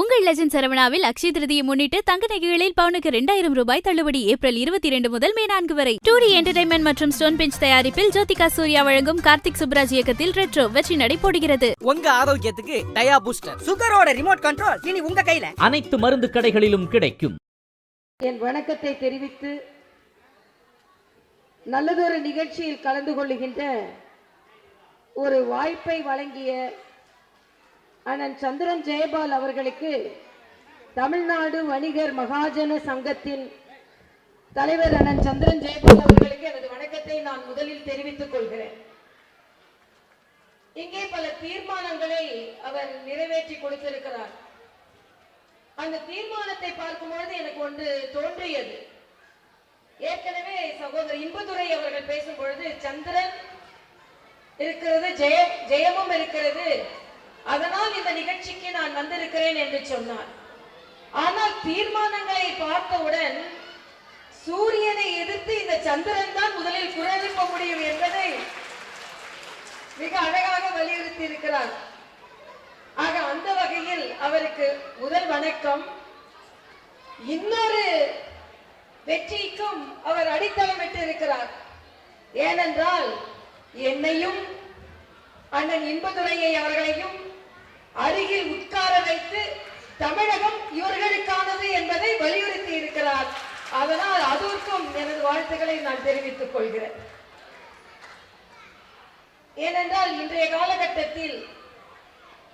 உங்கள் லெஜண்ட் சரவணாவில் அக்ஷய திருதியை முன்னிட்டு தங்க நகைகளில் பவுனுக்கு இரண்டாயிரம் ரூபாய் தள்ளுபடி ஏப்ரல் இருபத்தி இரண்டு முதல் மே நான்கு வரை. டூரி என்டர்டைன்மெண்ட் மற்றும் ஸ்டோன் பெஞ்ச் தயாரிப்பில் ஜோதிகா சூர்யா வழங்கும் கார்த்திக் சுப்ராஜ் இயக்கத்தில் ரெட்ரோ வெற்றி நடை போடுகிறது உங்க ஆரோக்கியத்துக்கு டயா பூஸ்டர். சுகரோட ரிமோட் கண்ட்ரோல் இனி உங்க கையில. அனைத்து மருந்து கடைகளிலும் கிடைக்கும். என் வணக்கத்தை தெரிவித்து நல்லதொரு நிகழ்ச்சியில் கலந்து கொள்ளுகின்ற ஒரு வாய்ப்பை வழங்கிய அண்ணன் சந்திரன் ஜெயபால் அவர்களுக்கு தமிழ்நாடு வணிகர் மகாஜன சங்கத்தின் தலைவர் அண்ணன் சந்திரன் ஜெயபால் அவர்களுக்கு எனது வணக்கத்தை நான் முதலில் தெரிவித்துக் கொள்கிறேன். இங்கே பல தீர்மானங்களை அவர் நிறைவேற்றி கொடுத்திருக்கிறார். அந்த தீர்மானத்தை பார்க்கும்பொழுது எனக்கு ஒன்று தோன்றியது. ஏற்கனவே சகோதரர் இன்பதுரை அவர்கள் பேசும் பொழுது சந்திரன் இருக்கிறது ஜெயம் ஜெயமும் இருக்கிறது அதனால் இந்த நிகழ்ச்சிக்கு நான் வந்திருக்கிறேன் என்று சொன்னார். ஆனால் தீர்மானங்களை பார்த்தவுடன் சூரியனை எதிர்த்து இந்த சந்திரன் தான் முதலில் குரல் எழுப்ப முடியும் என்பதை மிக அழகாக வலியுறுத்தி இருக்கிறார். ஆக அந்த வகையில் அவருக்கு முதல் வணக்கம். இன்னொரு வெற்றிக்கும் அவர் அடித்தளமிட்டு இருக்கிறார். ஏனென்றால் என்னையும் அண்ணன் இன்பதுரையை அவர்களையும் அருகில் உட்கார வைத்து தமிழகம் இவர்களுக்கானது என்பதை வலியுறுத்தி இருக்கிறார். அதனால் அதற்கும் எனது வாழ்த்துக்களை நான் தெரிவித்துக் கொள்கிறேன். ஏனென்றால் இன்றைய காலகட்டத்தில்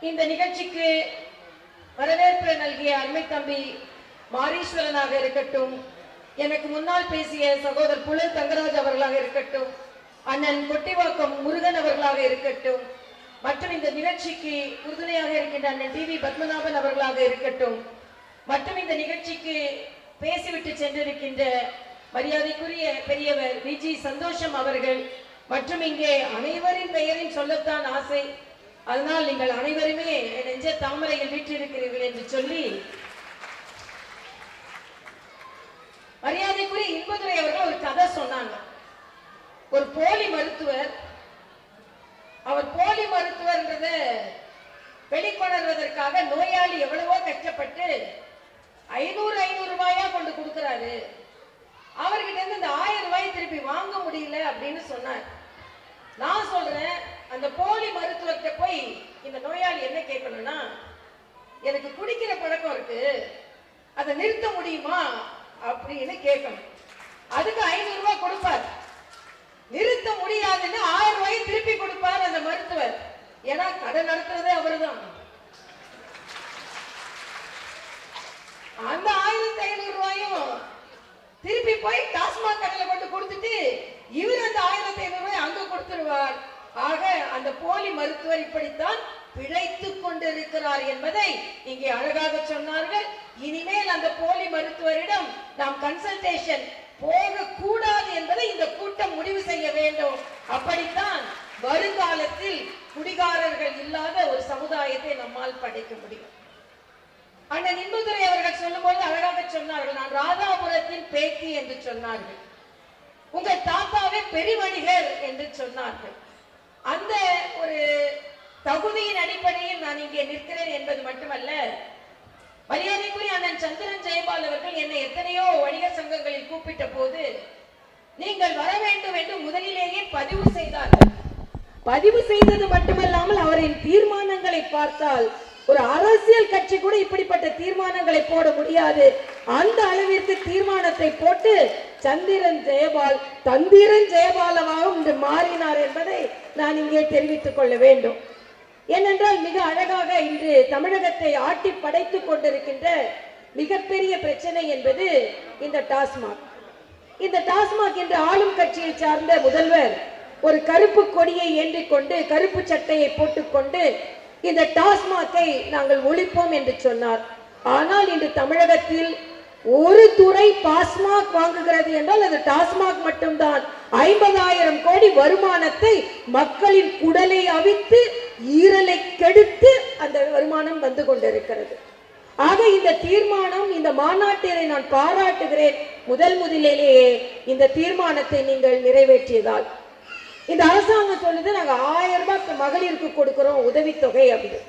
இந்த நிகழ்ச்சிக்கு வரவேற்பு நல்கிய அண்மை தம்பி மாரீஸ்வரனாக இருக்கட்டும் எனக்கு முன்னால் பேசிய சகோதரர் புலர் தங்கராஜ் அவர்களாக இருக்கட்டும் அண்ணன் கொட்டிவாக்கம் முருகன் அவர்களாக இருக்கட்டும் மற்றும் இந்த நிகழ்ச்சிக்கு உறுதுணையாக இருக்கின்ற அண்ணன் டி வி பத்மநாபன் அவர்களாக இருக்கட்டும் மற்றும் இந்த நிகழ்ச்சிக்கு பேசிவிட்டு சென்றிருக்கின்ற மரியாதைக்குரிய பெரியவர் விஜி சந்தோஷம் அவர்கள் மற்றும் இங்கே அனைவரின் பெயரையும் சொல்லத்தான் ஆசை. அதனால் நீங்கள் அனைவருமே நெஞ்ச தாமரையில் வீற்றிருக்கிறீர்கள் என்று சொல்லி மரியாதைக்குரிய இன்பதுரை அவர்கள் ஒரு கதை சொன்னாங்க. ஒரு போலி மருத்துவர் அவர் போலி மருத்துவர்ன்றத வெளிக்கொணர்வதற்காக நோயாளி எவ்வளவோ கஷ்டப்பட்டு ஐநூறு ஐநூறு ரூபாயா கொண்டு கொடுக்குறாரு. அவர்கிட்ட இருந்து இந்த ஆயிரம் ரூபாய் திருப்பி வாங்க முடியல அப்படின்னு சொன்னார். நான் சொல்றேன் அந்த போலி மருத்துவர்கிட்ட போய் இந்த நோயாளி என்ன கேட்கணும்னா எனக்கு குடிக்கிற பழக்கம் இருக்கு அதை நிறுத்த முடியுமா அப்படின்னு கேட்கணும். அதுக்கு ஐநூறு ரூபாய் கொடுப்பார். நிறுத்த முடியாதுன்னு ஆயிரம் ரூபாய் திருப்பி கொடுப்பார் அந்த மருத்துவர். ஏன்னா கடை நடத்துறதே அவர்தான். அந்த ஆயிரத்தி ஐநூறு ரூபாயும் திருப்பி போய் டாஸ்மாக் கடையில கொண்டு கொடுத்துட்டு இவர் அந்த ஆயிரத்தி ஐநூறு ரூபாய் அங்க கொடுத்துருவார். ஆக அந்த போலி மருத்துவர் இப்படித்தான் பிழைத்துக் கொண்டிருக்கிறார் என்பதை இங்கே அழகாக சொன்னார்கள். இனிமேல் அந்த போலி மருத்துவரிடம் நாம் கன்சல்டேஷன் போக கூடாது என்பதை இந்த கூட்டம் முடிவு செய்ய வேண்டும். அப்படித்தான் வருங்காலத்தில் குடிகாரர்கள் இல்லாத ஒரு சமுதாயத்தை நம்மால் படைக்க முடியும். அண்ணன் இன்பதுரை அவர்கள் சொல்லும்போது அழகாக சொன்னார்கள். நான் ராதாபுரத்தின் பேத்தி என்று சொன்னார்கள். உங்க தாத்தாவே பெருவணிகர் என்று சொன்னார்கள். அந்த ஒரு தகுதியின் அடிப்படையில் நான் இங்கே நிற்கிறேன் என்பது மட்டுமல்ல மரியாதைக்குரிய அண்ணன் சந்திரன் ஜெயபால் அவர்கள் என்னை எத்தனையோ வணிக சங்கங்களில் கூப்பிட்ட போது நீங்கள் வர வேண்டும் என்று முதலிலேயே பதிவு செய்தார்கள். பதிவு செய்தது மட்டுமல்லாமல் அவரின் தீர்மானங்களை பார்த்தால் ஒரு அரசியல் கட்சி கூட இப்படிப்பட்ட தீர்மானங்களை போட முடியாது. அந்த அளவிற்கு தீர்மானத்தை போட்டு சந்திரன் ஜெயபால் தந்திரன் ஜெயபாலவாகவும் இன்று மாறினார் என்பதை நான் இங்கே தெரிவித்துக் கொள்ள வேண்டும். ஏனென்றால் மிக அழகாக இன்று தமிழகத்தை ஆட்டி படைத்துக் கொண்டிருக்கின்ற மிகப்பெரிய பிரச்சனை என்பது இந்த டாஸ்மாக். இந்த டாஸ்மாக் என்ற ஆளும் கட்சியை சார்ந்த முதல்வர் ஒரு கருப்பு கொடியை ஏந்திக் கொண்டு கருப்பு சட்டையை போட்டுக்கொண்டு இந்த டாஸ்மாக்கை நாங்கள் ஒழிப்போம் என்று சொன்னார். ஆனால் இன்று தமிழகத்தில் ஒரு துறை பாஸ்மாக் வாங்குகிறது என்றால் அது டாஸ்மாக் மட்டும்தான். ஐம்பதாயிரம் கோடி வருமானத்தை மக்களின் குடலை அவித்து ஈரலை கெடுத்து அந்த வருமானம் வந்து கொண்டிருக்கிறது. ஆக இந்த தீர்மானம் இந்த மாநாட்டினை நான் பாராட்டுகிறேன். முதல் முதலிலேயே இந்த தீர்மானத்தை நீங்கள் நிறைவேற்றியதால். இந்த அரசாங்கம் சொல்லுது நாங்க ஆயிரம் ரூபாய் மகளிருக்கு கொடுக்கிறோம் உதவித்தொகை அப்படின்னு.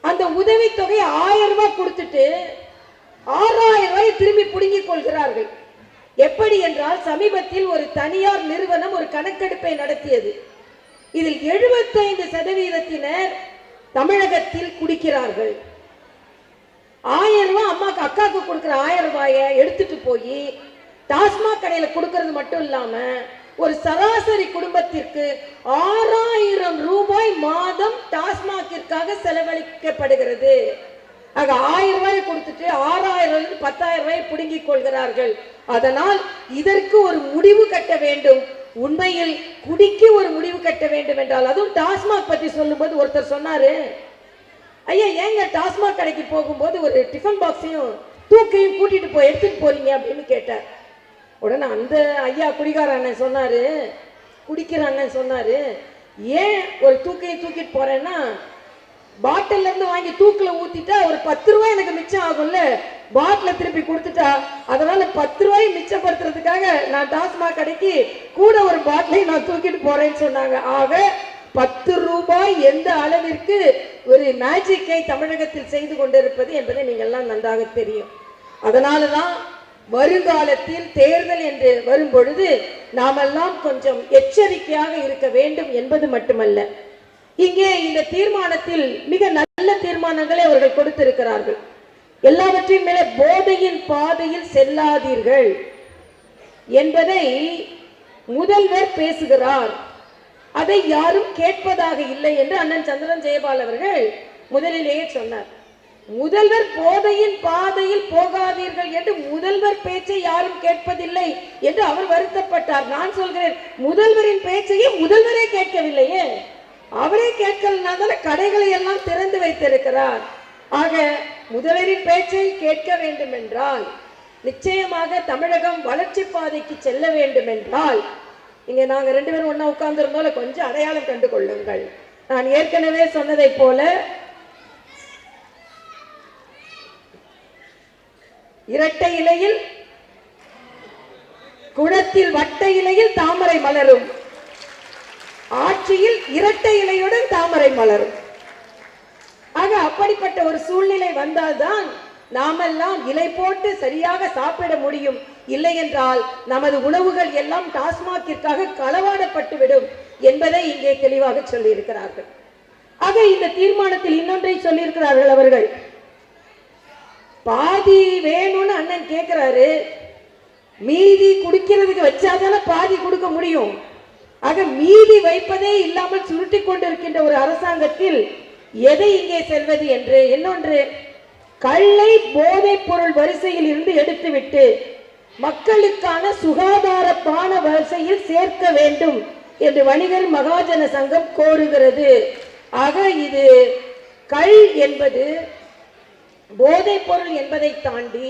அந்த உதவித்தொகை ஆயிரம் ரூபாய் கொடுத்துட்டு ஆறாயிரம் ரூபாய் திரும்பி புடுங்கிக் கொள்கிறார்கள். எப்படி என்றால் சமீபத்தில் ஒரு தனியார் நிறுவனம் ஒரு கணக்கெடுப்பை நடத்தியது. இதில் 75% சதவீதத்தினர் தமிழகத்தில் குடிக்கிறார்கள். ஆயிரம் ரூபாய் அம்மாக்கு அக்காவுக்கு கொடுக்குற ஆயிரம் ரூபாயை எடுத்துட்டு போய் டாஸ்மாக் கடையில கொடுக்கறது மட்டும் இல்லாம ஒரு சராசரி குடும்பத்திற்கு ஆறாயிரம் ரூபாய் மாதம் டாஸ்மாகிற்காக செலவழிக்கப்படுகிறது. ஆக ஆயிரம் ரூபாய் கொடுத்துட்டு ஆறாயிரம் பத்தாயிரம் ரூபாய் பிடுங்கிக் கொள்கிறார்கள். அதனால் இதற்கு ஒரு முடிவு கட்ட வேண்டும். உண்மையில் குடிக்கு ஒரு முடிவு கட்ட வேண்டும் என்றால் அதுவும் டாஸ்மாக் பத்தி சொல்லும்போது ஒருத்தர் சொன்னாரு ஐயா ஏங்க டாஸ்மாக் கடைக்கு போகும்போது ஒரு டிஃபன் பாக்ஸையும் தூக்கையும் கூட்டிட்டு போய் எடுத்துட்டு போறீங்க? அப்படின்னு கேட்டார். உடனே அந்த ஐயா குடிகார அண்ணன் சொன்னாரு குடிக்கிற அண்ணன் சொன்னாரு ஏன் ஒரு தூக்கையும் தூக்கிட்டு போறேன்னா பாட்டில்ல இருந்து வாங்கி தூக்கில் ஊத்திட்டா ஒரு பத்து ரூபாய் எனக்கு மிச்சம் ஆகும்ல? பாட்டில திருப்பி கொடுத்துட்டா? அதனால பத்து ரூபாய் மிச்சப்படுத்துறதுக்காக நான் டாஸ்மாக் கடைக்கு கூட ஒரு பாட்டிலையும் நான் தூக்கிட்டு போறேன்னு சொன்னாங்க. ஆக பத்து ரூபாய் எந்த அளவிற்கு ஒரு மேஜிக்கை தமிழகத்தில் செய்து கொண்டிருப்பது என்பதை நீங்கள்லாம் நன்றாக தெரியும். அதனாலதான் வருங்காலத்தில் தேர்தல் என்று வரும் பொழுது நாமெல்லாம் கொஞ்சம் எச்சரிக்கையாக இருக்க வேண்டும் என்பது மட்டுமல்ல. இங்கே இந்த தீர்மானத்தில் மிக நல்ல தீர்மானங்களை அவர்கள் கொடுத்திருக்கிறார்கள். எல்லாவற்றையும் மேல போதையின் பாதையில் செல்லாதீர்கள் என்பதை முதல்வர் பேசுகிறார். அதை யாரும் கேட்பதாக இல்லை என்று அண்ணன் சந்திரன் ஜெயபால் அவர்கள் முதலிலேயே சொன்னார். முதல்வர் போதையின் பாதையில் போகாதீர்கள் என்று முதல்வர் பேச்சை யாரும் கேட்பதில்லை என்று அவர் வருத்தப்பட்டார். நான் சொல்கிறேன் முதல்வரின் பேச்சையே முதல்வரே கேட்கவில்லையே. அவரே கேட்கலனால கடைகளை எல்லாம் திறந்து வைத்திருக்கிறார். ஆக முதல்வரின் பேச்சை கேட்க வேண்டும் என்றால் நிச்சயமாக தமிழகம் வளர்ச்சி பாதைக்கு செல்ல வேண்டும் என்றால் இங்க நாங்க ரெண்டு பேரும் ஒன்றா உட்கார்ந்து கொஞ்சம் அடையாளம் கண்டு கொள்ளுங்கள். நான் ஏற்கனவே சொன்னதைப் போல இரட்டை இலையில் குளத்தில் வட்ட இலையில் தாமரை மலரும். ஆட்சியில் இரட்டை இலையுடன் தாமரை மலரும். ஆக அப்படிப்பட்ட ஒரு சூழ்நிலை வந்தால்தான் நாமெல்லாம் இலை போட்டு சரியாக சாப்பிட முடியும். இல்லை என்றால் நமது உணவுகள் எல்லாம் டாஸ்மாகிற்காக களவாடப்பட்டுவிடும் என்பதை இங்கே தெளிவாக சொல்லியிருக்கிறார்கள். ஆக இந்த தீர்மானத்தில் இன்னொன்றை சொல்லியிருக்கிறார்கள் அவர்கள். பாதி வேணும்னு அண்ணன் கேட்கிறாரு மீதி குடிக்கிறதுக்கு வச்சாதானே பாதி கொடுக்க முடியும். ஆக மீதி வைப்பதே இல்லாமல் சுருட்டி கொண்டிருக்கின்ற ஒரு அரசாங்கத்தில் எதை இங்கே செல்வது என்று? இன்னொன்று கள்ளை போதைப் பொருள் வரிசையில் இருந்து எடுத்துவிட்டு மக்களுக்கான சுகாதார பான வரிசையில் சேர்க்க வேண்டும் என்று வணிகர் மகாஜன சங்கம் கோருகிறது. ஆக இது கள் என்பது போதைப் பொருள் என்பதை தாண்டி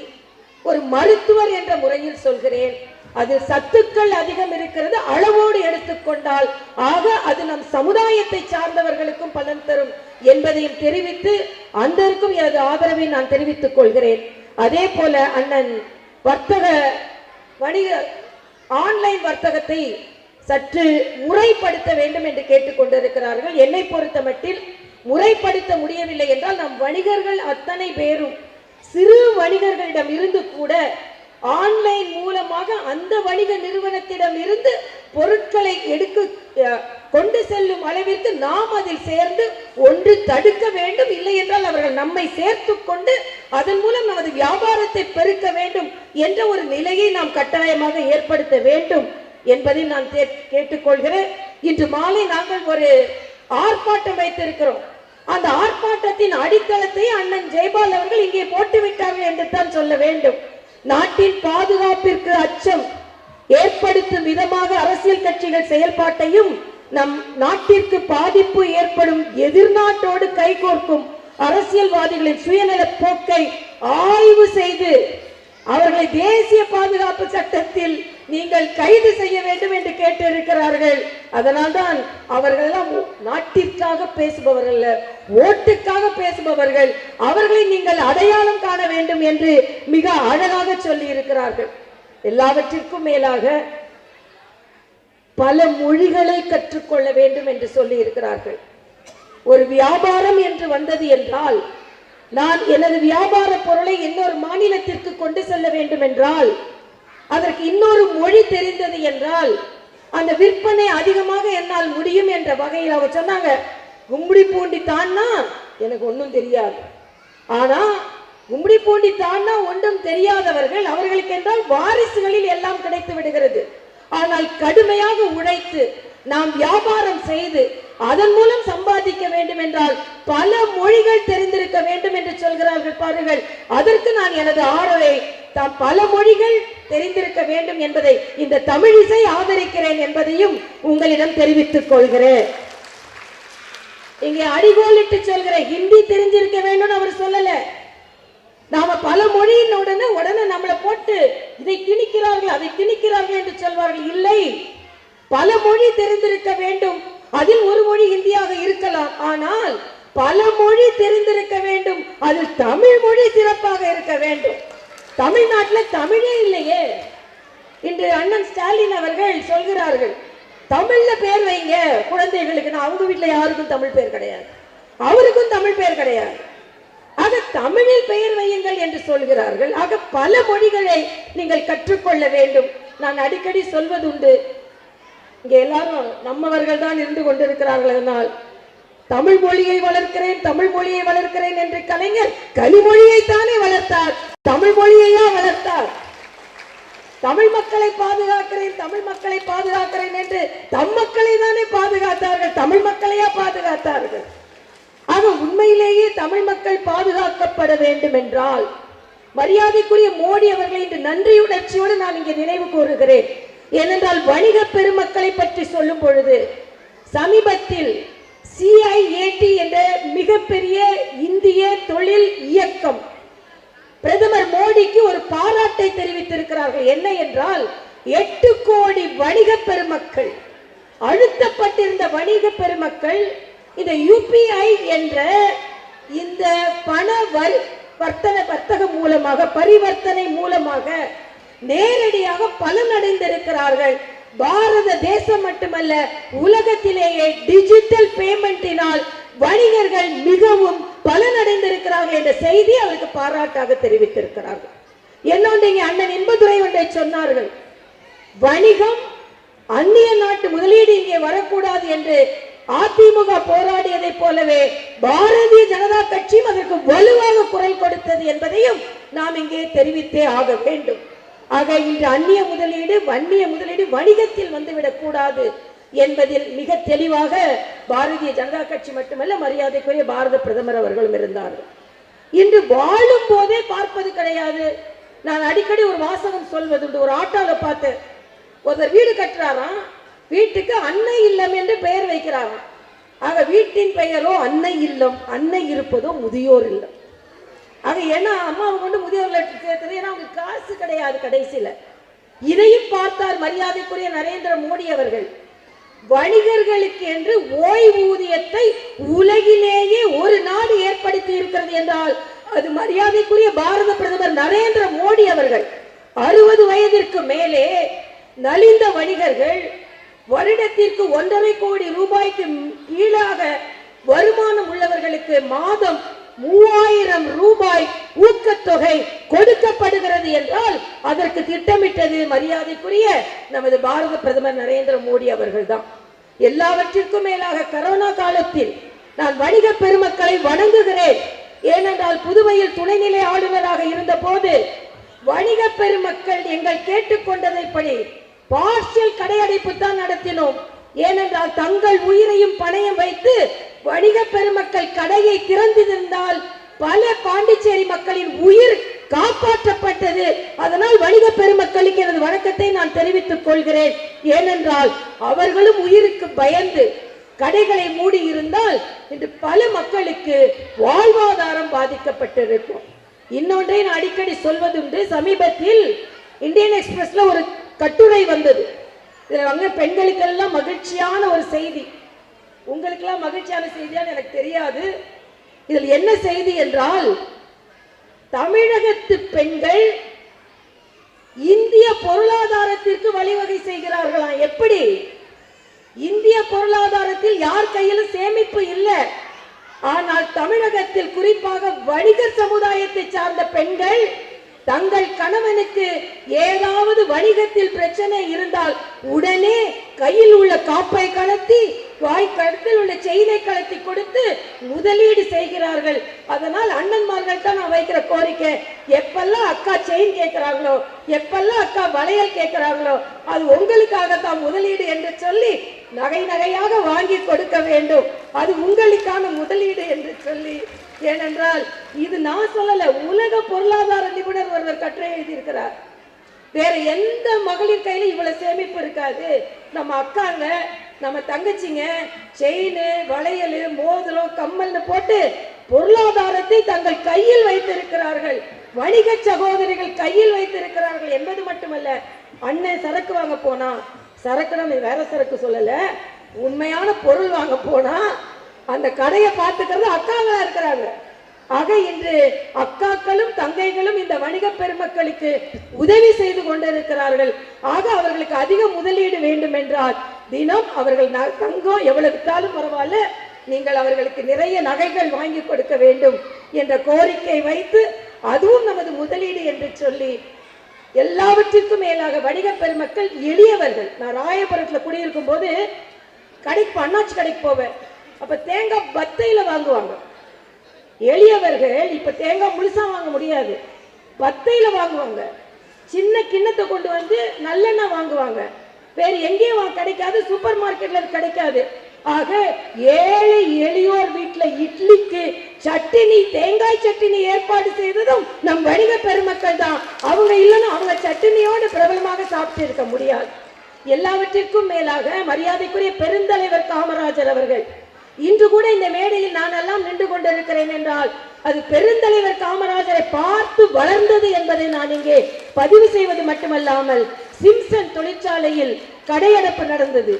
ஒரு மருத்துவர் என்ற முறையில் சொல்கிறேன். அதில் சத்துக்கள் அதிகம் இருக்கிறது அளவோடு எடுத்துக்கொண்டால் ஆக அது நம் சமுதாயத்தை சார்ந்தவர்களுக்கும் பலன் தரும் என்பதையும் தெரிவித்து அந்தருக்கும் எனது ஆதரவை நான் தெரிவித்துக் கொள்கிறேன். அதே போல அண்ணன் வர்த்தக வணிக ஆன்லைன் வர்த்தகத்தை சற்று முறைப்படுத்த வேண்டும் என்று கேட்டுக்கொண்டிருக்கிறார்கள் என்னை பொறுத்த மட்டில் முறைப்படுத்த முடியவில்லை என்றால் நம் வணிகர்கள் அத்தனை பேரும் சிறு வணிகர்களிடம் இருந்து கூட ஆன்லைன் மூலமாக அந்த வணிக நிறுவனத்திடம் இருந்து பொருட்களை எடுக்க கொண்டு செல்லும் அளவிற்கு நாம் அதில் சேர்ந்து ஒன்று தடுக்க வேண்டும். இல்லை என்றால் அவர்கள் நம்மை சேர்த்து கொண்டு அதன் மூலம் நமது வியாபாரத்தை பெருக்க வேண்டும் என்ற ஒரு நிலையை நாம் கட்டாயமாக ஏற்படுத்த வேண்டும் என்பதை நான் கேட்டுக்கொள்கிறேன். இன்று மாலை நாங்கள் ஒரு ஆர்ப்பாட்டம் வைத்திருக்கிறோம். அந்த ஆர்ப்பாட்டத்தின் அடித்தளத்தை அண்ணன் ஜெய்பால் அவர்கள் இங்கே போட்டுவிட்டார்கள் என்று தான் சொல்ல வேண்டும். நாட்டின் பாதுகாப்பிற்கு அச்சம் ஏற்படுத்தும் விதமாக அரசியல் கட்சிகள் செயல்பாட்டையும் நம் நாட்டிற்கு பாதிப்பு ஏற்படும் எதிர்நாட்டோடு கைகோர்க்கும் அரசியல்வாதிகளின் சுயநல போக்கை ஆய்வு செய்து அவர்களை தேசிய பாதுகாப்பு சட்டத்தில் நீங்கள் கைது செய்ய வேண்டும் என்று கேட்டிருக்கிறார்கள். அதனால்தான் அவர்கள் எல்லாம் நாட்டிற்காக பேசுபவர்கள் ஓட்டுக்காக பேசுபவர்கள். அவர்களை நீங்கள் அடையாளம் காண வேண்டும் என்று மிக அழகாக சொல்லி இருக்கிறார்கள் எல்லாவற்றிற்கும் மேலாக பல மொழிகளை கற்றுக்கொள்ள வேண்டும் என்று சொல்லி இருக்கிறார்கள் ஒரு வியாபாரம் என்று வந்தது என்றால் நான் எனது வியாபார பொருளை இன்னொரு மாநிலத்திற்கு கொண்டு செல்ல வேண்டும் என்றால் அதற்கு இன்னொரு மொழி தெரிந்தது என்றால் அந்த விற்பனை அதிகமாக என்னால் முடியும் என்ற வகையில் அவர் சொன்னாங்க. கும்படி பூண்டி தான்னா? எனக்கு ஒன்றும் தெரியாது. ஆனா கும்படி பூண்டி தான்னா ஒன்றும் தெரியாதவர்கள் அவர்களுக்கு என்றால் வாரிசுகளில் எல்லாம் கிடைத்து விடுகிறது. ஆனால் கடுமையாக உழைத்து நாம் வியாபாரம் செய்து அதன் மூலம் சம்பாதிக்க வேண்டும் என்றால் பல மொழிகள் தெரிந்திருக்க வேண்டும் என்று சொல்கிறார்கள் பாருங்கள். அதற்கு நான் எனது ஆதரவை தாம் பல மொழிகள் தெரிந்திருக்க வேண்டும் என்பதை இந்த தமிழிசை ஆதரிக்கிறேன் என்பதையும் உங்களிடம் தெரிவித்துக் கொள்கிறேன். இங்கே அடிகோலிட்டு சொல்கிற ஹிந்தி தெரிஞ்சிருக்க வேண்டும்னு அவர் சொல்லல. நாம பல மொழியின் உடனே உடனே நம்மளை போட்டு இதை திணிக்கிறார்கள் அதை திணிக்கிறார்கள் என்று சொல்வார்கள். இல்லை. பல மொழி தெரிந்திருக்க வேண்டும். அதில் ஒரு மொழி இந்தியாக இருக்கலாம். ஆனால் பல மொழி தெரிந்திருக்க வேண்டும். அதில் தமிழ் மொழி சிறப்பாக இருக்க வேண்டும். தமிழ்நாட்டில் தமிழே இல்லையே இன்று அண்ணன் ஸ்டாலின் அவர்கள் சொல்கிறார்கள். தமிழ்ல பேர் வைங்க. குழந்தைகளுக்கு நான் அவங்க வீட்டில் யாருக்கும் தமிழ் பேர் கிடையாது. அவருக்கும் தமிழ் பேர் கிடையாது. ஆக தமிழில் பெயர் வையுங்கள் என்று சொல்கிறார்கள். ஆக பல மொழிகளை நீங்கள் கற்றுக்கொள்ள வேண்டும். நான் அடிக்கடி சொல்வதுண்டு. இங்க எல்லாரும் நம்மவர்கள் தான் இருந்து கொண்டிருக்கிறார்கள் அதனால் தமிழ் மொழியை வளர்க்கிறேன் தமிழ் மொழியை வளர்க்கிறேன் என்று கலைஞர் கனிமொழியை தானே வளர்த்தார். தமிழ் மொழியையா வளர்த்தார்? தமிழ் மக்களை பாதுகாக்கிறேன் தமிழ் மக்களை பாதுகாக்கிறேன் என்று தம் மக்களை தானே பாதுகாத்தார்கள். தமிழ் மக்களையா பாதுகாத்தார்கள்? ஆக உண்மையிலேயே தமிழ் மக்கள் பாதுகாக்கப்பட வேண்டும் என்றால் மரியாதைக்குரிய மோடி அவர்களை இன்று நன்றியுணர்ச்சியோடு நான் இங்கே நினைவு கூறுகிறேன். ஏனென்றால் வணிக பெருமக்களை பற்றி சொல்லும் பொழுது சமீபத்தில் சிஐஏடி என்ற மிகப்பெரிய இந்திய தொழில் இயக்கம். பிரதமர் மோடிக்கு ஒரு பாராட்டை தெரிவித்திருக்கிறார்கள். என்ன என்றால் எட்டு கோடி வணிக பெருமக்கள் அழுத்தப்பட்டிருந்த வணிக பெருமக்கள் இந்த யூபிஐ என்ற இந்த பண வரி வர்த்தனை வர்த்தகம் மூலமாக பரிவர்த்தனை மூலமாக நேரடியாக பலனடைந்திருக்கிறார்கள். பாரத தேசம் மட்டுமல்ல உலகத்திலேயே டிஜிட்டல் பேமெண்டினால் வணிகர்கள் மிகவும் பலனடைந்திருக்கிறார்கள் என்ற செய்தி அவருக்கு பாராட்டாக தெரிவித்திருக்கிறார்கள். என்னொன்று இங்கே அண்ணன் இன்பதுரை ஒன்றை சொன்னார்கள். வணிகம் அந்நிய நாட்டு முதலீடு இங்கே வரக்கூடாது என்று அதிமுக போராடியதை போலவே பாரதிய ஜனதா கட்சியும் அதற்கு வலுவாக குரல் கொடுத்தது என்பதையும் நாம் இங்கே தெரிவித்தே ஆக வேண்டும். ஆக இன்று அந்நிய முதலீடு வன்னிய முதலீடு வணிகத்தில் வந்துவிடக் கூடாது என்பதில் மிக தெளிவாக பாரதிய ஜனதா கட்சி மட்டுமல்ல மரியாதைக்குரிய பாரத பிரதமர் அவர்களும் இருந்தார்கள். இன்று வாழும் போதே பார்ப்பது கிடையாது. நான் அடிக்கடி ஒரு வாசகம் சொல்வதுண்டு ஒரு ஆட்டோல பார்த்தேன் ஒருத்தர் வீடு கட்டுறாராம் வீட்டுக்கு அன்னை இல்லம் என்று பெயர் வைக்கிறாராம். ஆக வீட்டின் பெயரோ அன்னை இல்லம் அன்னை இருப்பதோ முதியோர் இல்லம். அது ஏன்னா அம்மாவை கொண்டு முதியோர்ல சேர்த்தது. ஏன்னா அவங்களுக்கு காசு கிடையாது கடைசியில். இதையும் பார்த்தார் மரியாதைக்குரிய நரேந்திர மோடி அவர்கள். வணிகர்களுக்கு என்று ஓய்வூதியத்தை உலகிலேயே ஒரு நாடு ஏற்படுத்தி இருக்கிறது என்றால் அது மரியாதைக்குரிய பாரத பிரதமர் நரேந்திர மோடி அவர்கள். அறுபது வயதிற்கு மேலே நலிந்த வணிகர்கள் வருடத்திற்கு ஒன்றரை கோடி ரூபாய்க்கு கீழாக வருமானம் உள்ளவர்களுக்கு மாதம் மூவாயிரம் ரூபாய் ஊக்கத்தொகை கொடுக்கப்படுகிறது என்றால் அதற்கு திட்டமிட்டது மரியாதைக்குரிய நமது பாரத பிரதமர் நரேந்திர மோடி அவர்கள்தான். எல்லாவற்றிற்கும் மேலாக கரோனா காலத்தில் நான் வணிக பெருமக்களை வணங்குகிறேன். ஏனென்றால் புதுவையில் துணைநிலை ஆளுநராக இருந்த போது வணிக பெருமக்கள் எங்கள் கேட்டுக்கொண்டதைப்படி பார்சியல் கடையடைப்பு தான் நடத்தினோம். ஏனென்றால் தங்கள் உயிரையும் பணயம் வைத்து வணிக பெருமக்கள் கடையை திறந்திருந்தால் பல பாண்டிச்சேரி மக்களின் உயிர் காப்பாற்றப்பட்டது. அதனால் வணிக பெருமக்களுக்கு எனது வணக்கத்தை நான் தெரிவித்துக் கொள்கிறேன். ஏனென்றால் அவர்களும் உயிருக்கு பயந்து கடைகளை மூடி இருந்தால் இன்று பல மக்களுக்கு வாழ்வாதாரம் பாதிக்கப்பட்டிருக்கும். இன்னொன்றை நான் அடிக்கடி சொல்வதுண்டு சமீபத்தில் இந்தியன் எக்ஸ்பிரஸ்ல ஒரு கட்டுரை வந்தது. இதில் வந்து பெண்களுக்கெல்லாம் மகிழ்ச்சியான ஒரு செய்தி. உங்களுக்கெல்லாம் மகிழ்ச்சியான செய்தியான்னு எனக்கு தெரியாது. இதில் என்ன செய்தி என்றால் தமிழகத்து பெண்கள் இந்திய பொருளாதாரத்திற்கு வழிவகை செய்கிறார்களாம் எப்படி? இந்திய பொருளாதாரத்தில் யார் கையிலும் சேமிப்பு இல்லை. ஆனால் தமிழகத்தில் குறிப்பாக வணிகர் சமுதாயத்தை சார்ந்த பெண்கள் தங்கள் கணவனுக்கு ஏதாவது வணிகத்தில் பிரச்சனை இருந்தால் உடனே கையில் உள்ள காப்பை கலத்தி வாய் கழுத்தில் உள்ள செயினை கலத்தி கொடுத்து முதலீடு செய்கிறார்கள். அதனால் அண்ணன்மார்கள் தான் நான் வைக்கிற கோரிக்கை எப்பெல்லாம் அக்கா செயின் கேட்கிறாங்களோ எப்பெல்லாம் அக்கா வளையல் கேட்கிறாங்களோ அது உங்களுக்காக தான் முதலீடு என்று சொல்லி நகை நகையாக வாங்கி கொடுக்க வேண்டும். அது உங்களுக்கான முதலீடு என்று ஏனென்றால் இது நான் சொல்லல உலக பொருளாதார நிபுணர் ஒருவர் கட்டுரை எழுதியிருக்கிறார். வேற எந்த மகளிர் கையில இவ்வளவு சேமிப்பு இருக்காது. நம்ம அக்காங்க நம்ம தங்கச்சிங்க செயின் வளையல் மோதிரம் கம்மல்னு போட்டு பொருளாதாரத்தை தங்கள் கையில் வைத்திருக்கிறார்கள். வணிக சகோதரிகள் கையில் வைத்திருக்கிறார்கள் என்பது மட்டுமல்ல அண்ணன் சரக்கு வாங்க போனா சரக்கு நம்ம வேற சரக்கு சொல்லல உண்மையான பொருள் வாங்க போனா அந்த கடையை பார்த்துக்கிறது அக்காங்களா இருக்கிறாங்க. ஆக இன்று அக்காக்களும் தங்கைகளும் இந்த வணிக பெருமக்களுக்கு உதவி செய்து கொண்டிருக்கிறார்கள். ஆக அவர்களுக்கு அதிக முதலீடு வேண்டும் என்றால் தினம் அவர்கள் ந- தங்கம் எவ்வளவு விட்டாலும் பரவாயில்ல நீங்கள் அவர்களுக்கு நிறைய நகைகள் வாங்கி கொடுக்க வேண்டும் என்ற கோரிக்கை வைத்து அதுவும் நமது முதலீடு என்று சொல்லி எல்லாவற்றிற்கும் மேலாக வணிக பெருமக்கள் எளியவர்கள். நான் ராயபுரத்தில் குடியிருக்கும் போது கடைக்கு அண்ணாச்சி கடைக்கு போவேன். அப்ப தேங்காய் பத்தையில வாங்குவாங்க. எளியவர்கள் இப்ப தேங்காய் முழுசா வாங்க முடியாது. பத்தையில வாங்குவாங்க. சின்ன கிண்ணத்தை கொண்டு வந்து நல்லெண்ணெய் வாங்குவாங்க. வேற எங்கேயும் வா- கிடைக்காது. சூப்பர் மார்க்கெட்ல கிடைக்காது. ஆக ஏழை எளியோர் வீட்டுல இட்லிக்கு சட்டினி தேங்காய் சட்டினி ஏற்பாடு செய்ததும் நம் வணிக பெருமக்கள் தான். அவங்க இல்லைன்னா அவங்க சட்டினியோடு பிரபலமாக சாப்பிட்டு இருக்க முடியாது. எல்லாவற்றிற்கும் மேலாக மரியாதைக்குரிய பெருந்தலைவர் காமராஜர் அவர்கள் இன்று கூட இந்த மேடையில் நான் எல்லாம் நின்று கொண்டிருக்கிறேன் என்றால் அது பெருந்தலைவர் காமராஜரை பார்த்து வளர்ந்தது என்பதை நான் இங்கே பதிவு செய்வது மட்டுமல்லாமல் சிம்சன் தொழிற்சாலையில் கடையடைப்பு நடந்தது.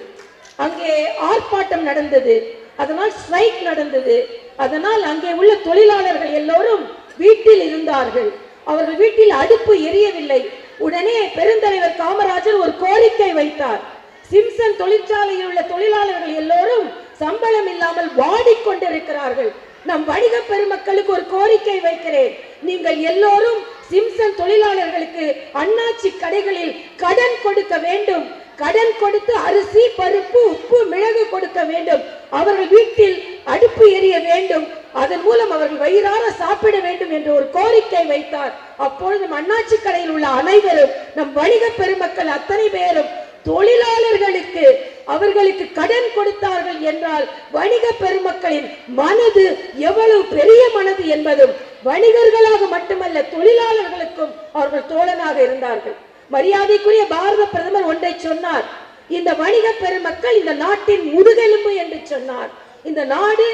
அங்கே ஆர்ப்பாட்டம் நடந்தது. அதனால் ஸ்ட்ரைக் நடந்தது. அதனால் அங்கே உள்ள தொழிலாளர்கள் எல்லோரும் வீட்டில் இருந்தார்கள். அவர்கள் வீட்டில் அடுப்பு எரியவில்லை. உடனே பெருந்தலைவர் காமராஜர் ஒரு கோரிக்கை வைத்தார். சிம்சன் தொழிற்சாலையில் உள்ள தொழிலாளர்கள் எல்லோரும் சம்பளம் இல்லாமல் வாடிக்கொண்டிருக்கிறார்கள். நம் வணிக பெருமக்களுக்கு ஒரு கோரிக்கை வைக்கிறேன். நீங்கள் எல்லோரும் சிம்சன் தொழிலாளர்களுக்கு அண்ணாச்சி கடைகளில் கடன் கொடுக்க வேண்டும். கடன் கொடுத்து அரிசி பருப்பு உப்பு மிளகு கொடுக்க வேண்டும். அவர்கள் வீட்டில் அடுப்பு எரிய வேண்டும். அதன் மூலம் அவர்கள் வயிறார சாப்பிட வேண்டும் என்று ஒரு கோரிக்கை வைத்தார். அப்பொழுது நம் அண்ணாச்சி கடையில் உள்ள அனைவரும் நம் வணிக பெருமக்கள் அத்தனை பேரும் தொழிலாளர்களுக்கு அவர்களுக்கு கடன் கொடுத்தார்கள் என்றால் வணிக பெருமக்களின் மனது எவ்வளவு பெரிய மனது என்பதும் வணிகர்களாக மட்டுமல்ல தொழிலாளர்களுக்கும் அவர்கள் தோழனாக இருந்தார்கள். மரியாதைக்குரிய பாரத பிரதமர் ஒன்றை சொன்னார். இந்த வணிக பெருமக்கள் இந்த நாட்டின் முதுகெலும்பு என்று சொன்னார். இந்த நாடு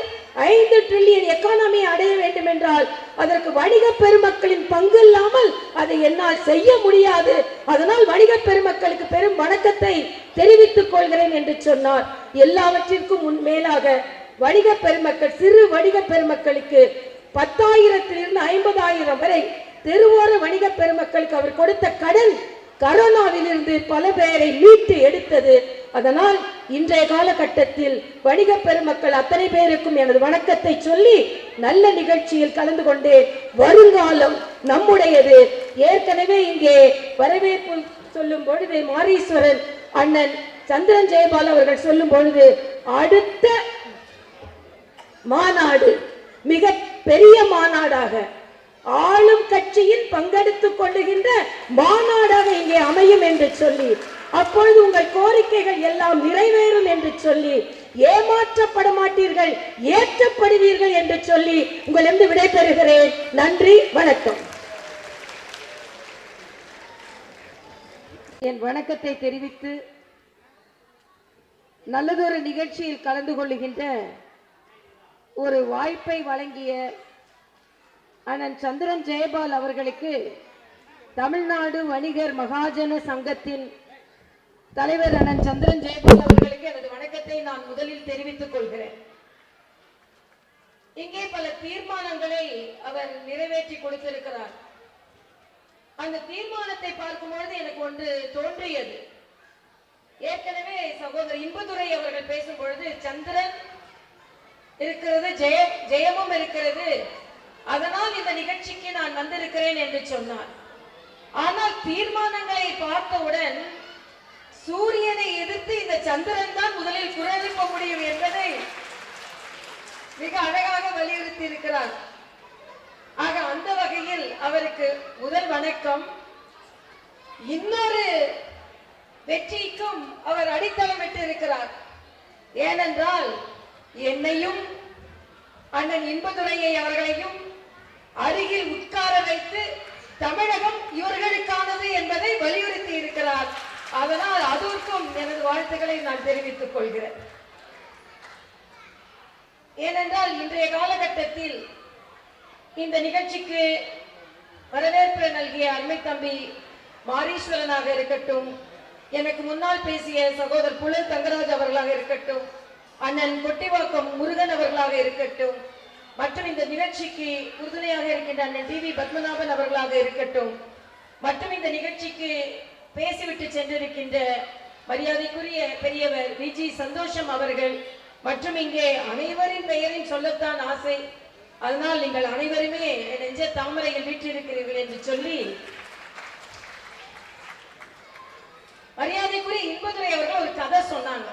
ஐந்து ட்ரில்லியன் எக்கானமி அடைய வேண்டும் என்றால் அதற்கு வணிக பெருமக்களின் பங்கு இல்லாமல் அதை என்னால் செய்ய முடியாது. அதனால் வணிக பெருமக்களுக்கு பெரும் வணக்கத்தை தெரிவித்துக் கொள்கிறேன் என்று சொன்னார். எல்லாவற்றிற்கும் முன் மேலாக வணிக பெருமக்கள் சிறு வணிக பெருமக்களுக்கு பத்தாயிரத்திலிருந்து ஐம்பதாயிரம் வரை தெருவோர வணிக பெருமக்களுக்கு அவர் கொடுத்த கடன் கரோனாவிலிருந்து பல பேரை மீட்டு எடுத்தது. அதனால் இன்றைய காலகட்டத்தில் வணிக பெருமக்கள் அத்தனை பேருக்கும் எனது வணக்கத்தை சொல்லி நல்ல நிகழ்ச்சியில் கலந்து கொண்டு வருங்காலம் நம்முடையது. ஏற்கனவே இங்கே வரவேற்பு சொல்லும் பொழுது மாரீஸ்வரன் அண்ணன் சந்திரன் ஜெயபால் அவர்கள் சொல்லும் பொழுது அடுத்த மாநாடு மிக பெரிய மாநாடாக ஆளும் கட்சியில் பங்கெடுத்துக் கொள்ளுகின்ற மாநாடாக இங்கே அமையும் என்று சொல்லி அப்பொழுது உங்கள் கோரிக்கைகள் எல்லாம் நிறைவேறும் என்று சொல்லி ஏமாற்றப்பட மாட்டீர்கள் ஏற்றப்படுவீர்கள் என்று சொல்லி உங்களிருந்து விடைபெறுகிறேன். நன்றி வணக்கம். என் வணக்கத்தை தெரிவித்து நல்லதொரு நிகழ்ச்சியில் கலந்து கொள்ளுகின்ற ஒரு வாய்ப்பை வழங்கிய அண்ணன் சந்திரன் ஜெயபால் அவர்களுக்கு தமிழ்நாடு வணிகர் மகாஜன சங்கத்தின் தலைவர் அண்ணன் சந்திரன் ஜெயபால் அவர்களுக்கு எனது வணக்கத்தை நான் முதலில் தெரிவித்துக் கொள்கிறேன். இங்கே பல தீர்மானங்களை அவர் நிறைவேற்றி கொடுத்திருக்கிறார். அந்த தீர்மானத்தை பார்க்கும் பொழுது எனக்கு ஒன்று தோன்றியது. ஏற்கனவே சகோதரர் இன்பதுரை அவர்கள் பேசும் பொழுது சந்திரன் இருக்கிறது ஜெயம் ஜெயமும் இருக்கிறது அதனால் இந்த நிகழ்ச்சிக்கு நான் வந்திருக்கிறேன் என்று சொன்னார். ஆனால் தீர்மானங்களை பார்த்தவுடன் சூரியனை எதிர்த்து இந்த சந்திரன் தான் முதலில் குரல் எழுப்ப முடியும் என்பதை மிக அழகாக வலியுறுத்தி இருக்கிறார் ஆக அந்த வகையில் அவருக்கு முதல் வணக்கம். இன்னொரு வெற்றிக்கும் அவர் அடித்தளமிட்டு இருக்கிறார் ஏனென்றால் என்னையும் அண்ணன் இன்பதுரையை அவர்களையும் அருகில் உட்கார வைத்து தமிழகம் இவர்களுக்கானது என்பதை வலியுறுத்தி இருக்கிறார். அதனால் அதற்கும் எனது வாழ்த்துக்களை நான் தெரிவித்துக் கொள்கிறேன். ஏனென்றால் இன்றைய காலகட்டத்தில் இந்த நிகழ்ச்சிக்கு வரவேற்பு நல்கிய அருமை தம்பி மாரீஸ்வரனாக இருக்கட்டும் எனக்கு முன்னால் பேசிய சகோதரர் புலர் தங்கராஜ் அவர்களாக இருக்கட்டும் அண்ணன் கொட்டிவாக்கம் முருகன் அவர்களாக இருக்கட்டும் மற்றும் இந்த நிகழ்ச்சிக்கு உறுதுணையாக இருக்கின்ற அண்ணன் டி வி பத்மநாபன் அவர்களாக இருக்கட்டும் மற்றும் இந்த நிகழ்ச்சிக்கு பேசிவிட்டு சென்றிருக்கின்ற மரியாதைக்குரிய பெரியவர் விஜி சந்தோஷம் அவர்கள் மற்றும் இங்கே அனைவரின் பெயரையும் சொல்லத்தான் ஆசை. அதனால் நீங்கள் அனைவருமே நெஞ்ச தாமரையில் வீற்றிருக்கிறீர்கள் என்று சொல்லி மரியாதைக்குரிய இன்பதுரை அவர்கள் ஒரு கதை சொன்னாங்க.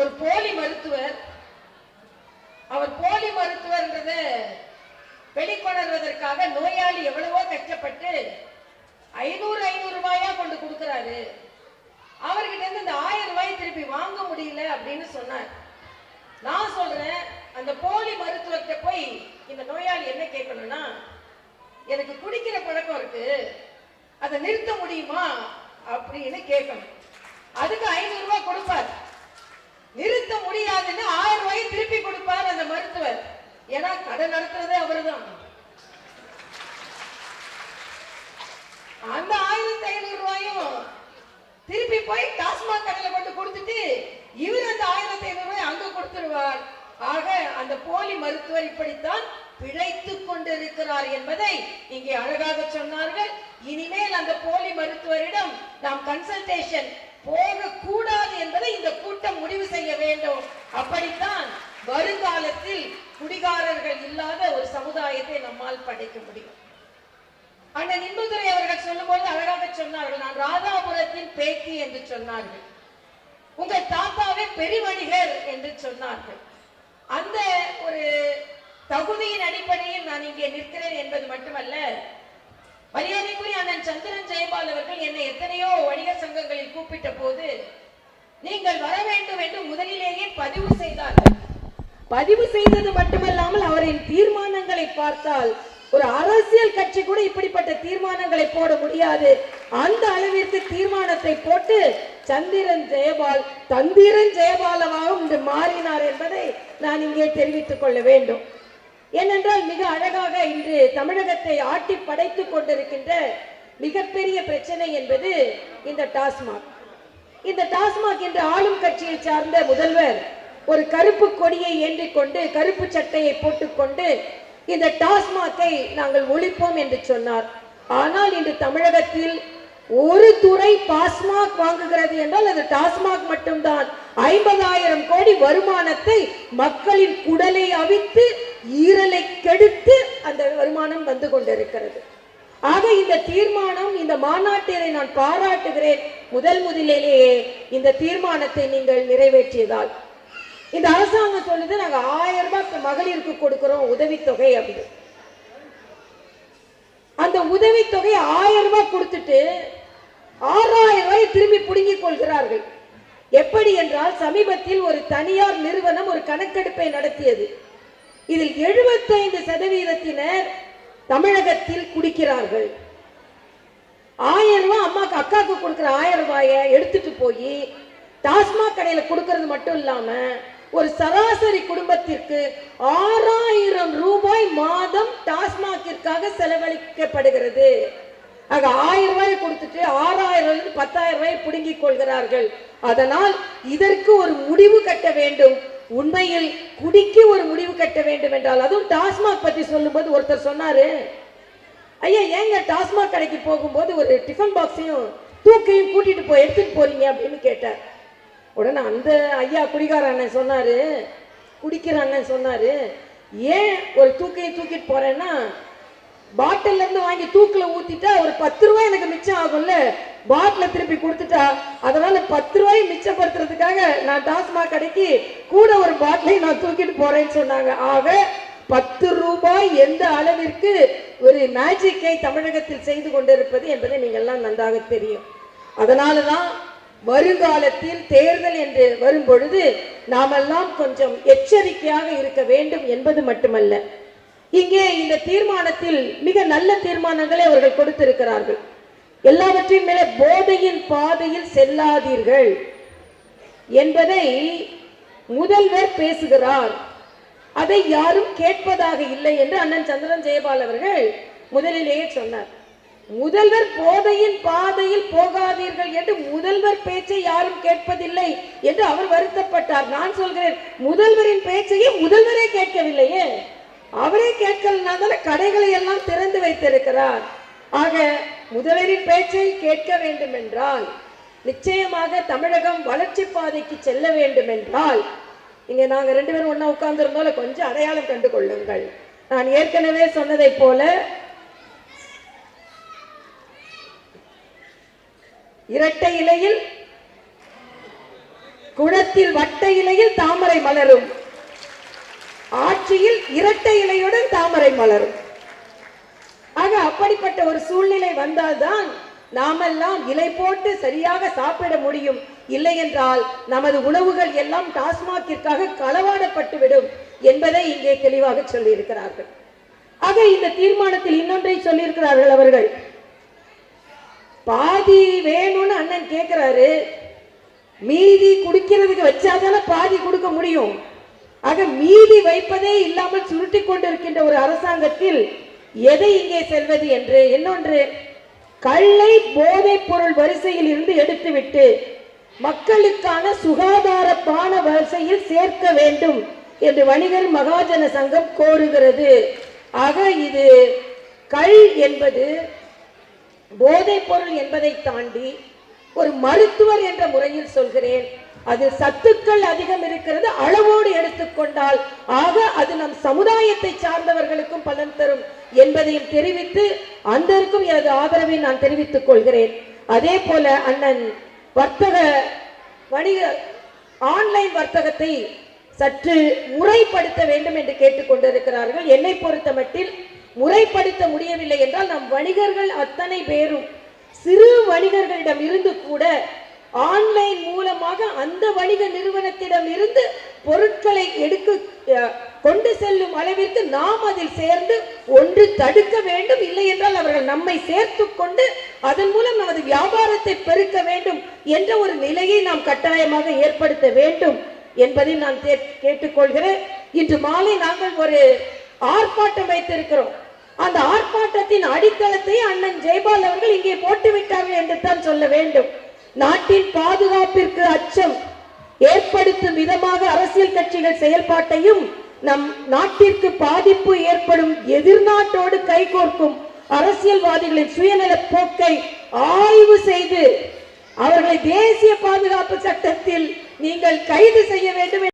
ஒரு போலி மருத்துவர் அவர் போலி மருத்துவர்ன்றத வெளிக்கொணர்வதற்காக நோயாளி எவ்வளவோ கஷ்டப்பட்டு ஐநூறு ஐநூறு ரூபாயா கொண்டு கொடுக்குறாரு. அவர்கிட்ட இருந்து இந்த ஆயிரம் ரூபாய் திருப்பி வாங்க முடியல அப்படின்னு சொன்னார். நான் சொல்றேன் அந்த போலி மருத்துவர்கிட்ட போய் இந்த நோயாளி என்ன கேட்கணும்னா எனக்கு குடிக்கிற பழக்கம் இருக்கு அதை நிறுத்த முடியுமா அப்படின்னு கேட்கணும். அதுக்கு ஐநூறு ரூபாய் கொடுப்பார். நிறுத்த முடியாதுன்னு ஆயிரம் ரூபாய் திருப்பி கொடுப்பார் அந்த மருத்துவர். ஏன்னா கடை நடத்துறதே அவர்தான். அந்த ஆயிரத்தி ஐநூறு ரூபாயும் திருப்பி போய் டாஸ்மாக் கடையில கொண்டு கொடுத்துட்டு இவர் அந்த ஆயிரத்தி ஐநூறு ரூபாய் அங்க கொடுத்துருவார். ஆக அந்த போலி மருத்துவர் இப்படித்தான் பிழைத்துக் கொண்டிருக்கிறார் என்பதை இங்கே அழகாக சொன்னார்கள். இனிமேல் அந்த போலி மருத்துவரிடம் நாம் கன்சல்டேஷன் போக கூடாது என்பதை இந்த கூட்டம் முடிவு செய்ய வேண்டும். அப்படித்தான் வருங்காலத்தில் குடிகாரர்கள் இல்லாத ஒரு சமுதாயத்தை நம்மால் படைக்க முடியும். அண்ணன் இன்பதுரை அவர்கள் சொல்லும்போது அழகாக சொன்னார்கள் நான் ராதாபுரத்தின் பேத்தி என்று சொன்னார்கள். உங்க தாத்தாவே பெருவணிகர் என்று சொன்னார்கள். அந்த ஒரு தகுதியின் அடிப்படையில் நான் இங்கே நிற்கிறேன் என்பது மட்டுமல்ல மரியாதைக்குரிய அண்ணன் சந்திரன் ஜெயபால் அவர்கள் என்னை எத்தனையோ வணிகர் சங்கங்களில் கூப்பிட்ட போது நீங்கள் வர வேண்டும் என்று முதலிலேயே பதிவு செய்தார்கள். பதிவு செய்தது மட்டுமல்லாமல் அவரின் தீர்மானங்களை பார்த்தால் ஒரு அரசியல் கட்சி கூட இப்படிப்பட்ட தீர்மானங்களை போட முடியாது. அந்த அளவிற்கு தீர்மானத்தை போட்டு சந்திரன் ஜெயபால் தந்திரன் ஜெயபாலவாகவும் இன்று மாறினார் என்பதை நான் இங்கே தெரிவித்துக் கொள்ள வேண்டும். ஏனென்றால் மிக அழகாக இன்று தமிழகத்தை ஆட்டி படைத்துக் கொண்டிருக்கின்ற மிகப்பெரிய பிரச்சனை என்பது இந்த டாஸ்மாக். இந்த டாஸ்மாக் என்ற ஆளும் கட்சியை சார்ந்த முதல்வர் ஒரு கருப்பு கொடியை ஏந்திக் கொண்டு கருப்பு சட்டையை போட்டுக்கொண்டு இந்த டாஸ்மாக்கை நாங்கள் ஒழிப்போம் என்று சொன்னார். ஆனால் இன்று தமிழகத்தில் ஒரு துறை பாஸ்மாக் வாங்குகிறது என்றால் அது டாஸ்மாக் மட்டும்தான். ஐம்பதாயிரம் கோடி வருமானத்தை மக்களின் குடலை அவித்து ஈரலை கெடுத்து அந்த வருமானம் வந்து கொண்டிருக்கிறது. ஆக இந்த தீர்மானம் இந்த மாநாட்டினை நான் பாராட்டுகிறேன். முதல் முதலிலேயே இந்த தீர்மானத்தை நீங்கள் நிறைவேற்றியதால். இந்த அரசாங்கம் சொல்லுது நாங்க ஆயிரம் ரூபாய் மகளிருக்கு கொடுக்கிறோம் உதவித்தொகை அப்படின்னு. அந்த உதவித்தொகை ஆயிரம் ரூபாய் கொடுத்துட்டு ஆறாயிரம் ரூபாய் திரும்பி புடுங்கிக் கொள்கிறார்கள். எப்படி என்றால் சமீபத்தில் ஒரு தனியார் நிறுவனம் ஒரு கணக்கெடுப்பை நடத்தியது. இதில் 75% சதவீதத்தினர் தமிழகத்தில் குடிக்கிறார்கள். ஆயிரம் ரூபாய் அம்மாக்கு அக்காவுக்கு கொடுக்குற ஆயிரம் ரூபாயை எடுத்துட்டு போய் டாஸ்மாக் கடையில கொடுக்கறது மட்டும் இல்லாம ஒரு சராசரி குடும்பத்திற்கு ஆறாயிரம் ரூபாய் மாதம் டாஸ்மாகிற்காக செலவழிக்கப்படுகிறது. ஆக ஆயிரம் ரூபாயை கொடுத்துட்டு ஆறாயிரம் பத்தாயிரம் ரூபாய் பிடுங்கிக் கொள்கிறார்கள். அதனால் இதற்கு ஒரு முடிவு கட்ட வேண்டும். உண்மையில் குடிக்கு ஒரு முடிவு கட்ட வேண்டும் என்றால் அதுவும் டாஸ்மாக் பத்தி சொல்லும்போது ஒருத்தர் சொன்னாரு ஐயா ஏங்க டாஸ்மாக் கடைக்கு போகும்போது ஒரு டிஃபன் பாக்ஸையும் தூக்கையும் கூட்டிட்டு போய் எடுத்துட்டு போறீங்க? அப்படின்னு கேட்டார். உடனே அந்த ஐயா குடிகார அண்ணன் சொன்னாரு அண்ணன் சொன்னாரு ஏன் ஒரு தூக்கையும் தூக்கிட்டு போறேன்னா பாட்டில்ல இருந்து வாங்கி தூக்கில் ஊத்திட்டா ஒரு பத்து ரூபாய் எனக்கு மிச்சம் ஆகும்ல? பாட்டில திருப்பி கொடுத்துட்டா? அதனால பத்து ரூபாய் மிச்சப்படுத்துறதுக்காக நான் டாஸ்மாக் கடைக்கு கூட ஒரு பாட்டிலை நான் தூக்கிட்டு போறேன்னு சொன்னாங்க. ஆக பத்து ரூபாய் எந்த அளவிற்கு ஒரு மேஜிக்கை தமிழகத்தில் செய்து கொண்டிருப்பது என்பதை நீங்கள் எல்லாம் நன்றாக தெரியும். அதனாலதான் வருங்காலத்தில் தேர்தல் என்று வரும் பொழுது நாமெல்லாம் கொஞ்சம் எச்சரிக்கையாக இருக்க வேண்டும் என்பது மட்டுமல்ல. இங்கே இந்த தீர்மானத்தில் மிக நல்ல தீர்மானங்களை அவர்கள் கொடுத்திருக்கிறார்கள். எல்லாவற்றையும் மேலே போதையின் பாதையில் செல்லாதீர்கள் என்பதை முதல்வர் பேசுகிறார். அதை யாரும் கேட்பதாக இல்லை என்று அண்ணன் சந்திரன் ஜெயபால் அவர்கள் முதலிலேயே சொன்னார். முதல்வர் போதையின் பாதையில் போகாதீர்கள் என்று முதல்வர் பேச்சை யாரும் கேட்பதில்லை என்று அவர் வருத்தப்பட்டார். நான் சொல்கிறேன் முதல்வரின் பேச்சையே முதல்வரே கேட்கவில்லையே. அவரே கேட்கலனா தானே கடைகளை எல்லாம் திறந்து வைத்திருக்கிறார். ஆக முதல்வரின் பேச்சை கேட்க வேண்டும் என்றால் நிச்சயமாக தமிழகம் வளர்ச்சி பாதைக்கு செல்ல வேண்டும் என்றால் இங்கே நாங்கள் ரெண்டு பேரும் ஒன்றா உட்கார்ந்திருந்தோம் கொஞ்சம் அடையாளம் கண்டு கொள்ளுங்கள். நான் ஏற்கனவே சொன்னதைப் போல இரட்டை இலையில் குளத்தில் வட்ட இலையில் தாமரை மலரும். ஆட்சியில் இரட்டை இலையுடன் தாமரை மலரும். ஆக அப்படிப்பட்ட ஒரு சூழ்நிலை வந்தால்தான் நாமெல்லாம் இலை போட்டு சரியாக சாப்பிட முடியும். இல்லை என்றால் நமது உணவுகள் எல்லாம் டாஸ்மாகிற்காக களவாடப்பட்டு விடும் என்பதை இங்கே தெளிவாக சொல்லியிருக்கிறார்கள். ஆக இந்த தீர்மானத்தில் இன்னொன்றை சொல்லியிருக்கிறார்கள் அவர்கள். பாதி வேணும்னு அண்ணன் கேட்கிறாரு மீதி குடிக்கிறதுக்கு வச்சாதானே பாதி கொடுக்க முடியும். ஆக மீதி வைப்பதே இல்லாமல் சுருட்டி கொண்டிருக்கின்ற ஒரு அரசாங்கத்தில் எதை இங்கே செல்வது என்று? இன்னொன்று கள்ளை போதைப் பொருள் வரிசையில் இருந்து எடுத்துவிட்டு மக்களுக்கான சுகாதார பான வரிசையில் சேர்க்க வேண்டும் என்று வணிகர் மகாஜன சங்கம் கோருகிறது. ஆக இது கள் என்பது போதைப் பொருள் என்பதை தாண்டி ஒரு மருத்துவர் என்ற முறையில் சொல்கிறேன். அது சத்துக்கள் அதிகம் இருக்கிறது. அளவோடு எடுத்துக்கொண்டால் ஆக அது நம் சமுதாயத்தை சார்ந்தவர்களுக்கும் பலன் தரும் என்பதையும் தெரிவித்து அந்தருக்கும் எனது ஆதரவை நான் தெரிவித்துக் கொள்கிறேன். அதே போல அண்ணன் வர்த்தக வணிக ஆன்லைன் வர்த்தகத்தை சற்று முறைப்படுத்த வேண்டும் என்று கேட்டுக்கொண்டிருக்கிறார்கள் என்னை பொறுத்த மட்டில் முறைப்படுத்த முடியவில்லை என்றால் நம் வணிகர்கள் அத்தனை பேரும் சிறு வணிகர்களிடம் இருந்து கூட ஆன்லைன் மூலமாக அந்த வணிக நிறுவனத்திடம் இருந்து பொருட்களை எடுக்க கொண்டு செல்லும் அளவிற்கு நாம் அதில் சேர்ந்து ஒன்று தடுக்க வேண்டும். இல்லை என்றால் அவர்கள் நம்மை சேர்த்து கொண்டு அதன் மூலம் நமது வியாபாரத்தை பெருக்க வேண்டும் என்ற ஒரு நிலையை நாம் கட்டாயமாக ஏற்படுத்த வேண்டும் என்பதை நான் கேட்டுக்கொள்கிறேன். இன்று மாலை நாங்கள் ஒரு ஆர்ப்பாட்டம் வைத்திருக்கிறோம். அந்த ஆர்ப்பாட்டத்தின் அடித்தளத்தை அண்ணன் ஜெய்பால் அவர்கள் இங்கே போட்டுவிட்டார்கள் என்று தான் சொல்ல வேண்டும். நாட்டின் பாதுகாப்பிற்கு அச்சம் ஏற்படுத்தும் விதமாக அரசியல் கட்சிகள் செயல்பாட்டையும் நம் நாட்டிற்கு பாதிப்பு ஏற்படும் எதிர்நாட்டோடு கைகோர்க்கும் அரசியல்வாதிகளின் சுயநல போக்கை ஆய்வு செய்து அவர்களை தேசிய பாதுகாப்பு சட்டத்தில் நீங்கள் கைது செய்ய வேண்டும்